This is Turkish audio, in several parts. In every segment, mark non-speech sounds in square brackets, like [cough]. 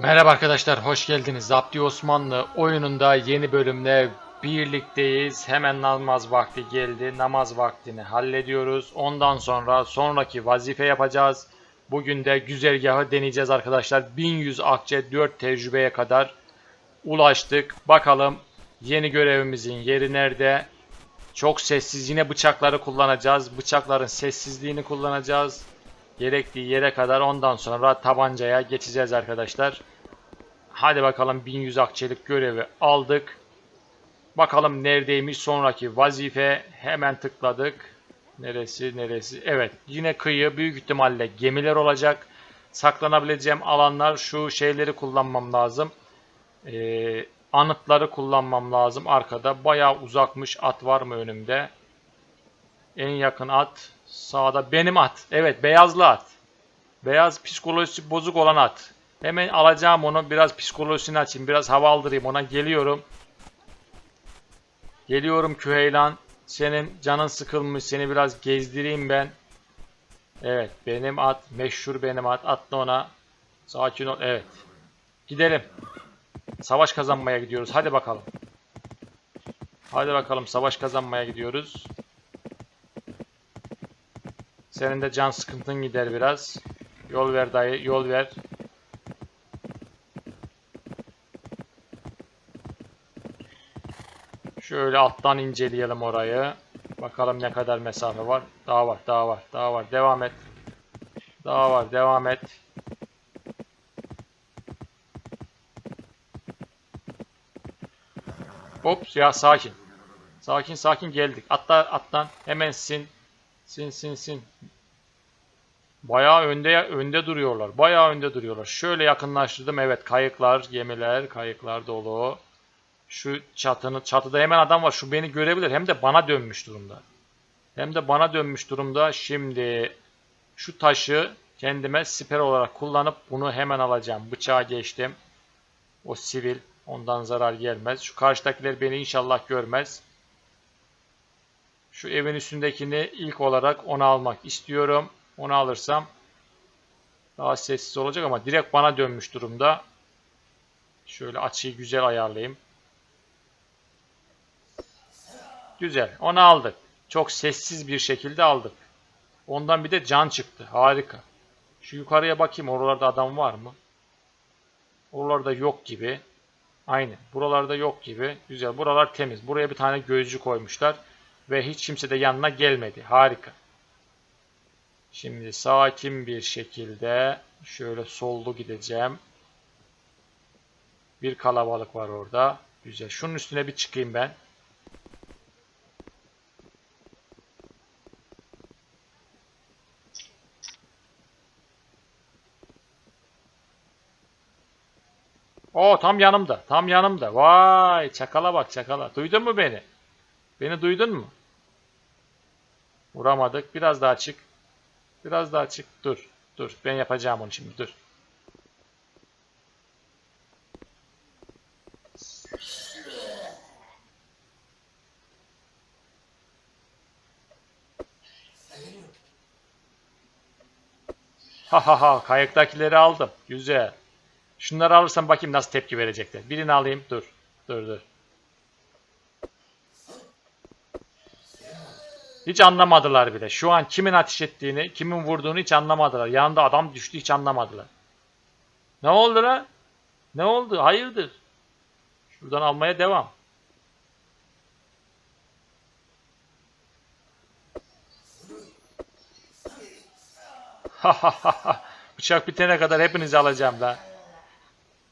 Merhaba arkadaşlar, hoş geldiniz. Zapti Osmanlı oyununda yeni bölümle birlikteyiz. Hemen namaz vakti geldi. Namaz vaktini hallediyoruz. Ondan sonra sonraki vazife yapacağız. Bugün de güzergahı deneyeceğiz arkadaşlar. 1100 akçe 4 tecrübeye kadar ulaştık. Bakalım yeni görevimizin yeri nerede? Çok sessiz. Yine bıçakları kullanacağız. Bıçakların sessizliğini kullanacağız gerektiği yere kadar ondan sonra tabancaya geçeceğiz arkadaşlar. Hadi bakalım 1100 akçelik görevi aldık. Bakalım neredeymiş sonraki vazife. Hemen tıkladık. Neresi neresi? Evet yine kıyı büyük ihtimalle gemiler olacak. Saklanabileceğim alanlar şu şeyleri kullanmam lazım. Ee, anıtları kullanmam lazım arkada. Bayağı uzakmış at var mı önümde? En yakın at sağda benim at. Evet beyazlı at. Beyaz psikolojisi bozuk olan at. Hemen alacağım onu. Biraz psikolojisini açayım. Biraz hava aldırayım ona. Geliyorum. Geliyorum Küheylan. Senin canın sıkılmış. Seni biraz gezdireyim ben. Evet benim at. Meşhur benim at. Atla ona. Sakin ol. Evet. Gidelim. Savaş kazanmaya gidiyoruz. Hadi bakalım. Hadi bakalım savaş kazanmaya gidiyoruz. Senin de can sıkıntın gider biraz. Yol ver dayı, yol ver. Şöyle alttan inceleyelim orayı. Bakalım ne kadar mesafe var. Daha var, daha var, daha var. Devam et. Daha var, devam et. Hop ya sakin. Sakin sakin geldik. Atla atlan. Hemen sin. Sin sin sin. Bayağı önde önde duruyorlar. Bayağı önde duruyorlar. Şöyle yakınlaştırdım. Evet kayıklar, gemiler, kayıklar dolu. Şu çatının çatıda hemen adam var. Şu beni görebilir. Hem de bana dönmüş durumda. Hem de bana dönmüş durumda. Şimdi şu taşı kendime siper olarak kullanıp bunu hemen alacağım. Bıçağa geçtim. O sivil. Ondan zarar gelmez. Şu karşıdakiler beni inşallah görmez. Şu evin üstündekini ilk olarak onu almak istiyorum. Onu alırsam daha sessiz olacak ama direkt bana dönmüş durumda. Şöyle açıyı güzel ayarlayayım. Güzel. Onu aldık. Çok sessiz bir şekilde aldık. Ondan bir de can çıktı. Harika. Şu yukarıya bakayım. Oralarda adam var mı? Oralarda yok gibi. Aynen. Buralarda yok gibi. Güzel. Buralar temiz. Buraya bir tane gözcü koymuşlar. Ve hiç kimse de yanına gelmedi. Harika. Şimdi sakin bir şekilde şöyle sollu gideceğim. Bir kalabalık var orada. Güzel. Şunun üstüne bir çıkayım ben. O tam yanımda. Tam yanımda. Vay çakala bak çakala. Duydun mu beni? Beni duydun mu? Vuramadık. Biraz daha çık. Biraz daha çık. Dur. Dur. Ben yapacağım onu şimdi. Dur. Ha ha ha. Kayıktakileri aldım. Güzel. Şunları alırsam bakayım nasıl tepki verecekler. Birini alayım. Dur. Dur dur. Hiç anlamadılar bile. Şu an kimin ateş ettiğini, kimin vurduğunu hiç anlamadılar. Yanında adam düştü hiç anlamadılar. Ne oldu lan? Ne oldu? Hayırdır? Şuradan almaya devam. [laughs] Bıçak bitene kadar hepinizi alacağım da.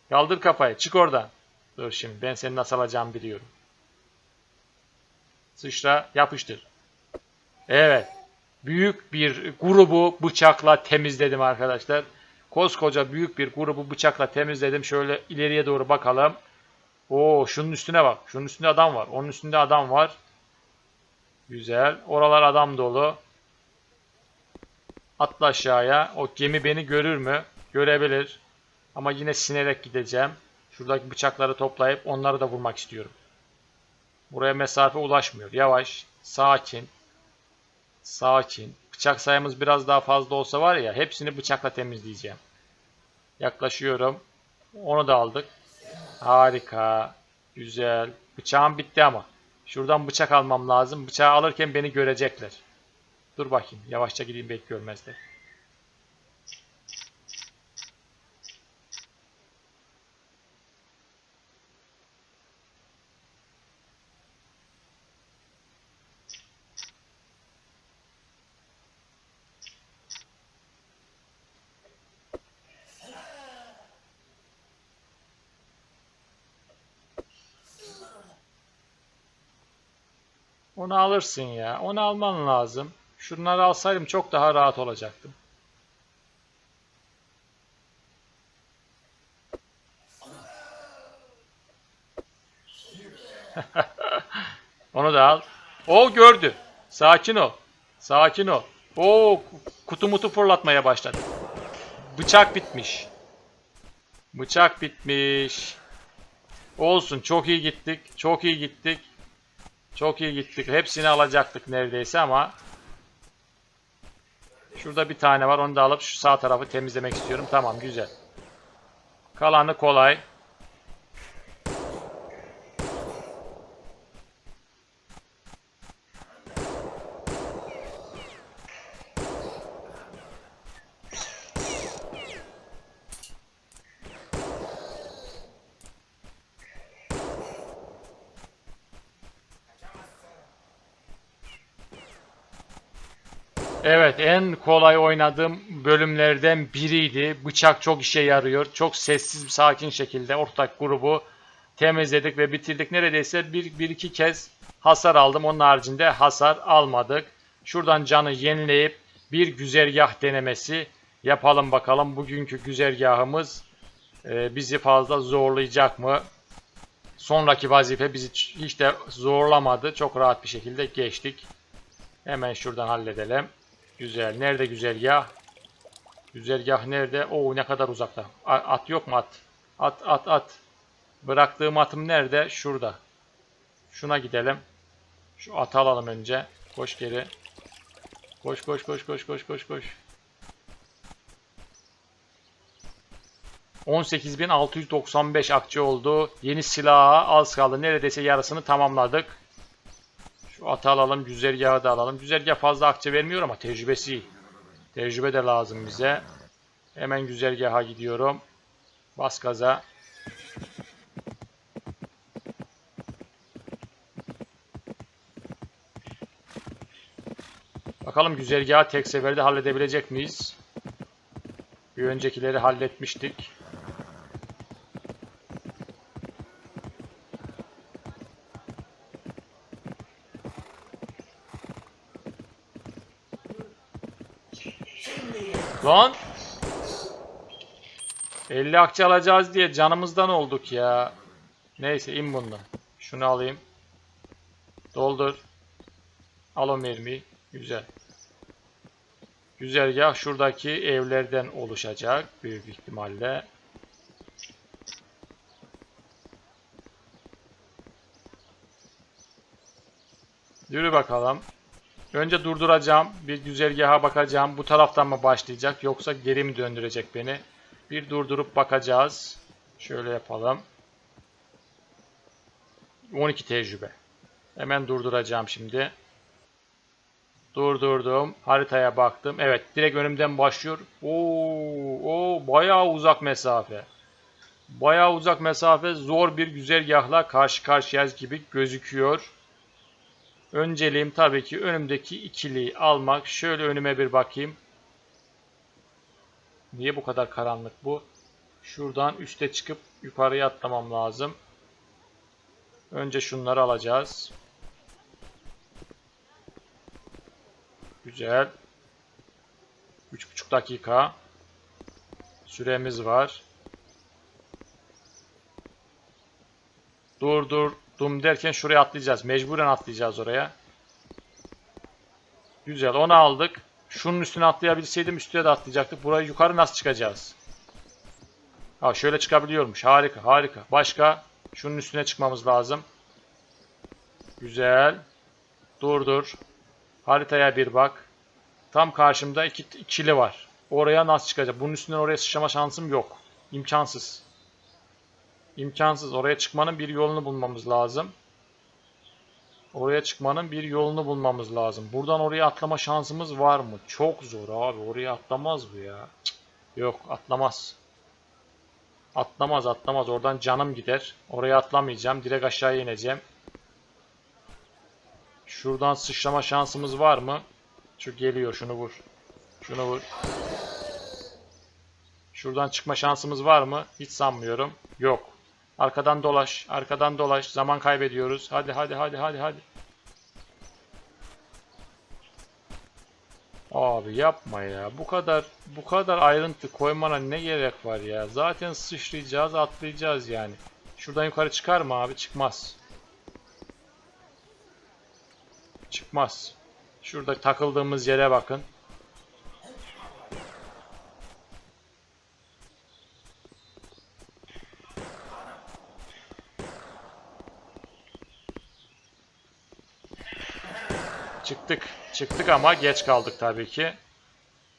Kaldır kafayı. Çık oradan. Dur şimdi ben seni nasıl alacağımı biliyorum. Sıçra yapıştır. Evet. Büyük bir grubu bıçakla temizledim arkadaşlar. Koskoca büyük bir grubu bıçakla temizledim. Şöyle ileriye doğru bakalım. Oo şunun üstüne bak. Şunun üstünde adam var. Onun üstünde adam var. Güzel. Oralar adam dolu. Atla aşağıya. O gemi beni görür mü? Görebilir. Ama yine sinerek gideceğim. Şuradaki bıçakları toplayıp onları da vurmak istiyorum. Buraya mesafe ulaşmıyor. Yavaş. Sakin. Sakin. Bıçak sayımız biraz daha fazla olsa var ya hepsini bıçakla temizleyeceğim. Yaklaşıyorum. Onu da aldık. Harika. Güzel. Bıçağım bitti ama. Şuradan bıçak almam lazım. Bıçağı alırken beni görecekler. Dur bakayım. Yavaşça gideyim belki görmezler. Onu alırsın ya. Onu alman lazım. Şunları alsaydım çok daha rahat olacaktım. [laughs] Onu da al. O gördü. Sakin ol. Sakin ol. O kutu mutu fırlatmaya başladı. Bıçak bitmiş. Bıçak bitmiş. Olsun çok iyi gittik. Çok iyi gittik. Çok iyi gittik. Hepsini alacaktık neredeyse ama Şurada bir tane var. Onu da alıp şu sağ tarafı temizlemek istiyorum. Tamam güzel. Kalanı kolay. Evet, en kolay oynadığım bölümlerden biriydi. Bıçak çok işe yarıyor. Çok sessiz, sakin şekilde ortak grubu temizledik ve bitirdik. Neredeyse bir, bir iki kez hasar aldım. Onun haricinde hasar almadık. Şuradan canı yenileyip bir güzergah denemesi yapalım bakalım. Bugünkü güzergahımız e, bizi fazla zorlayacak mı? Sonraki vazife bizi hiç de zorlamadı. Çok rahat bir şekilde geçtik. Hemen şuradan halledelim. Güzel. Nerede güzergah? Güzergah nerede? Oo ne kadar uzakta. At yok mu at? At at at. Bıraktığım atım nerede? Şurada. Şuna gidelim. Şu atı alalım önce. Koş geri. Koş koş koş koş koş koş koş. 18.695 akçe oldu. Yeni silaha az kaldı. Neredeyse yarısını tamamladık. Şu atı alalım. Güzergahı da alalım. Güzergah fazla akçe vermiyor ama tecrübesi. Tecrübe de lazım bize. Hemen güzergaha gidiyorum. Bas gaza. Bakalım güzergahı tek seferde halledebilecek miyiz? Bir öncekileri halletmiştik. 50 akçe alacağız diye canımızdan olduk ya. Neyse in bundan. Şunu alayım. Doldur. Al o mermiyi. Güzel. Güzergah şuradaki evlerden oluşacak büyük ihtimalle. Yürü bakalım. Önce durduracağım. Bir güzergaha bakacağım. Bu taraftan mı başlayacak yoksa geri mi döndürecek beni? Bir durdurup bakacağız. Şöyle yapalım. 12 tecrübe. Hemen durduracağım şimdi. Durdurdum. Haritaya baktım. Evet, direkt önümden başlıyor. Oo, oo bayağı uzak mesafe. Bayağı uzak mesafe zor bir güzergahla karşı karşıyayız gibi gözüküyor. Önceliğim tabii ki önümdeki ikiliyi almak. Şöyle önüme bir bakayım. Niye bu kadar karanlık bu? Şuradan üste çıkıp yukarıya atlamam lazım. Önce şunları alacağız. Güzel. 3,5 dakika. Süremiz var. Dur dur. Dum derken şuraya atlayacağız. Mecburen atlayacağız oraya. Güzel onu aldık. Şunun üstüne atlayabilseydim üstüne de atlayacaktık. Burayı yukarı nasıl çıkacağız? Ha şöyle çıkabiliyormuş. Harika harika. Başka? Şunun üstüne çıkmamız lazım. Güzel. Dur dur. Haritaya bir bak. Tam karşımda iki ikili var. Oraya nasıl çıkacak? Bunun üstünden oraya sıçrama şansım yok. İmkansız. İmkansız. Oraya çıkmanın bir yolunu bulmamız lazım. Oraya çıkmanın bir yolunu bulmamız lazım. Buradan oraya atlama şansımız var mı? Çok zor abi. Oraya atlamaz bu ya. Yok atlamaz. Atlamaz atlamaz. Oradan canım gider. Oraya atlamayacağım. Direkt aşağıya ineceğim. Şuradan sıçrama şansımız var mı? Şu geliyor. Şunu vur. Şunu vur. Şuradan çıkma şansımız var mı? Hiç sanmıyorum. Yok. Arkadan dolaş. Arkadan dolaş. Zaman kaybediyoruz. Hadi hadi hadi hadi hadi. Abi yapma ya. Bu kadar bu kadar ayrıntı koymana ne gerek var ya? Zaten sıçrayacağız, atlayacağız yani. Şuradan yukarı çıkar mı abi? Çıkmaz. Çıkmaz. Şurada takıldığımız yere bakın. Çıktık. Ama geç kaldık tabii ki.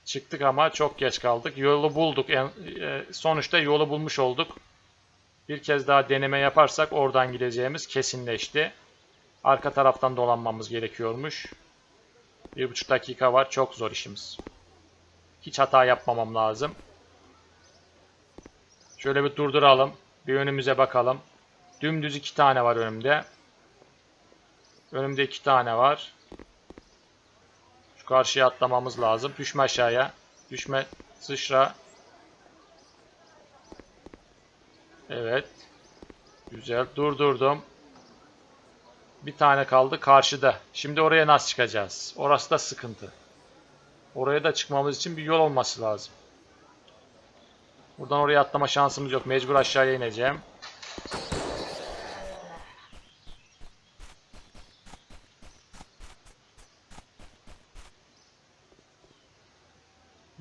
Çıktık ama çok geç kaldık. Yolu bulduk. En, e, sonuçta yolu bulmuş olduk. Bir kez daha deneme yaparsak oradan gideceğimiz kesinleşti. Arka taraftan dolanmamız gerekiyormuş. Bir buçuk dakika var. Çok zor işimiz. Hiç hata yapmamam lazım. Şöyle bir durduralım. Bir önümüze bakalım. Dümdüz iki tane var önümde. Önümde iki tane var. Karşıya atlamamız lazım. Düşme aşağıya. Düşme. Sıçra. Evet. Güzel. Durdurdum. Bir tane kaldı karşıda. Şimdi oraya nasıl çıkacağız? Orası da sıkıntı. Oraya da çıkmamız için bir yol olması lazım. Buradan oraya atlama şansımız yok. Mecbur aşağıya ineceğim.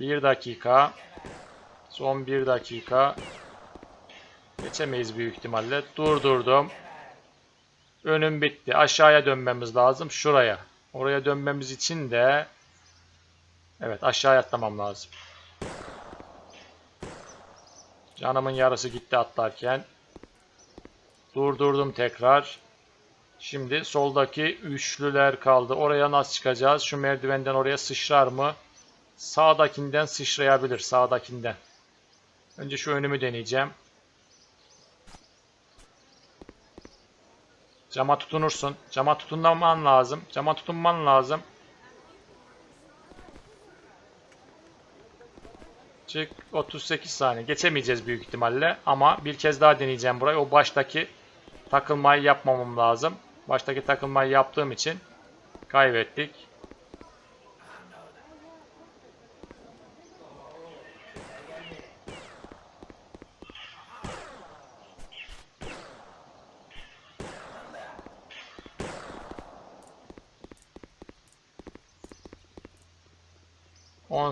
Bir dakika. Son bir dakika. Geçemeyiz büyük ihtimalle. Durdurdum. Önüm bitti. Aşağıya dönmemiz lazım. Şuraya. Oraya dönmemiz için de Evet aşağıya atlamam lazım. Canımın yarısı gitti atlarken. Durdurdum tekrar. Şimdi soldaki üçlüler kaldı. Oraya nasıl çıkacağız? Şu merdivenden oraya sıçrar mı? Sağdakinden sıçrayabilir. Sağdakinden. Önce şu önümü deneyeceğim. Cama tutunursun. Cama tutunman lazım. Cama tutunman lazım. Çık 38 saniye. Geçemeyeceğiz büyük ihtimalle. Ama bir kez daha deneyeceğim burayı. O baştaki takılmayı yapmamam lazım. Baştaki takılmayı yaptığım için kaybettik.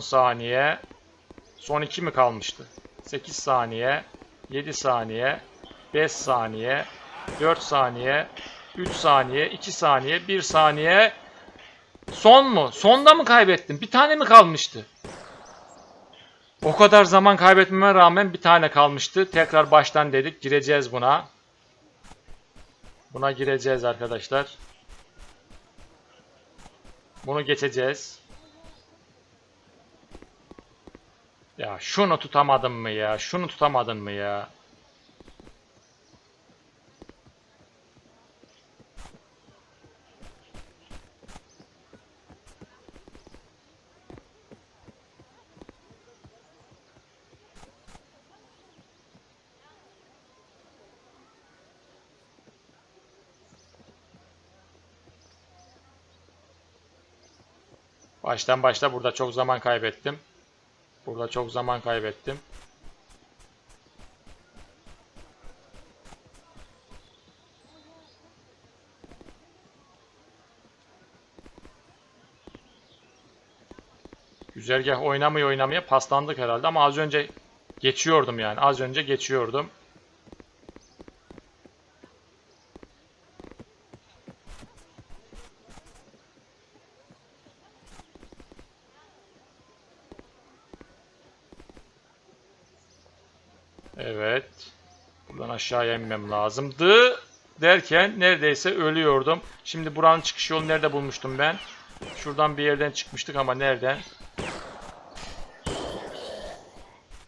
Saniye. Son 2 mi kalmıştı? 8 saniye. 7 saniye. 5 saniye. 4 saniye. 3 saniye. 2 saniye. 1 saniye. Son mu? Sonda mı kaybettim? Bir tane mi kalmıştı? O kadar zaman kaybetmeme rağmen bir tane kalmıştı. Tekrar baştan dedik. Gireceğiz buna. Buna gireceğiz arkadaşlar. Bunu geçeceğiz. Ya şunu tutamadın mı ya? Şunu tutamadın mı ya? Baştan başla burada çok zaman kaybettim. Burada çok zaman kaybettim. Güzergah oynamaya oynamaya paslandık herhalde ama az önce geçiyordum yani. Az önce geçiyordum. Evet. Buradan aşağıya inmem lazımdı. Derken neredeyse ölüyordum. Şimdi buranın çıkış yolu nerede bulmuştum ben? Şuradan bir yerden çıkmıştık ama nereden?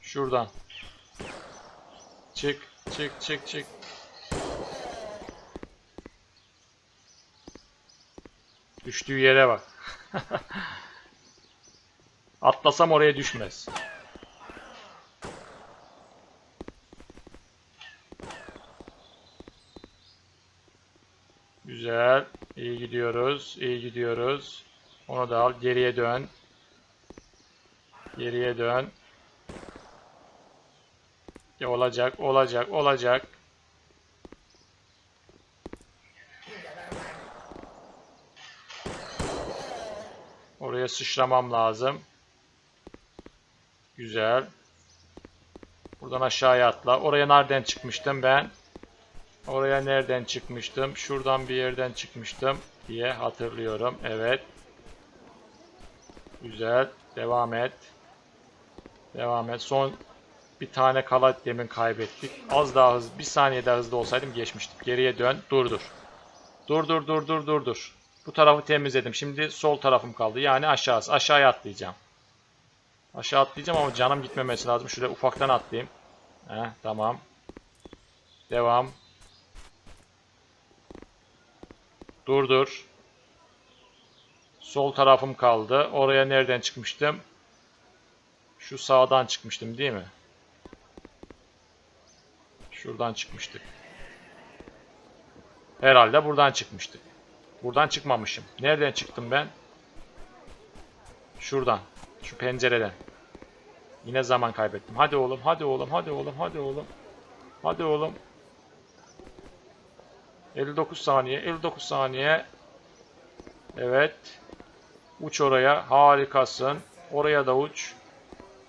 Şuradan. Çık, çık, çık, çık. Düştüğü yere bak. [laughs] Atlasam oraya düşmez. Güzel. İyi gidiyoruz. iyi gidiyoruz. Onu da al. Geriye dön. Geriye dön. Ya olacak, olacak, olacak. Oraya sıçramam lazım. Güzel. Buradan aşağıya atla. Oraya nereden çıkmıştım ben? Oraya nereden çıkmıştım? Şuradan bir yerden çıkmıştım diye hatırlıyorum. Evet. Güzel. Devam et. Devam et. Son bir tane kala demin kaybettik. Az daha hızlı, bir saniye daha hızlı olsaydım geçmiştim. Geriye dön. Dur dur. Dur dur dur dur dur dur. Bu tarafı temizledim. Şimdi sol tarafım kaldı. Yani aşağısı. Aşağıya atlayacağım. Aşağı atlayacağım ama canım gitmemesi lazım. Şuraya ufaktan atlayayım. Heh, tamam. Devam. Dur dur. Sol tarafım kaldı. Oraya nereden çıkmıştım? Şu sağdan çıkmıştım değil mi? Şuradan çıkmıştık. Herhalde buradan çıkmıştık. Buradan çıkmamışım. Nereden çıktım ben? Şuradan. Şu pencereden. Yine zaman kaybettim. Hadi oğlum, hadi oğlum, hadi oğlum, hadi oğlum. Hadi oğlum. 59 saniye, 59 saniye. Evet. Uç oraya. Harikasın. Oraya da uç.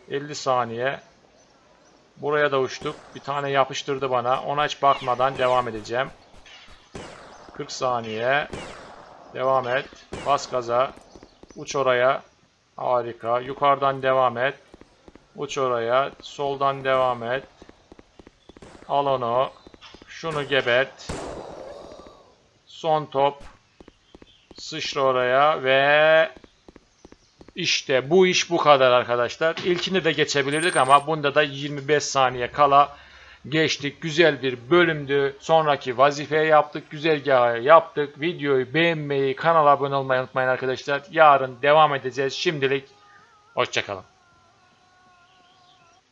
50 saniye. Buraya da uçtuk. Bir tane yapıştırdı bana. Ona hiç bakmadan devam edeceğim. 40 saniye. Devam et. Bas gaza. Uç oraya. Harika. Yukarıdan devam et. Uç oraya. Soldan devam et. Al onu. Şunu gebert. Son top. Sıçra oraya ve işte bu iş bu kadar arkadaşlar. İlkini de geçebilirdik ama bunda da 25 saniye kala geçtik. Güzel bir bölümdü. Sonraki vazifeyi yaptık. Güzergahı yaptık. Videoyu beğenmeyi, kanala abone olmayı unutmayın arkadaşlar. Yarın devam edeceğiz. Şimdilik hoşçakalın.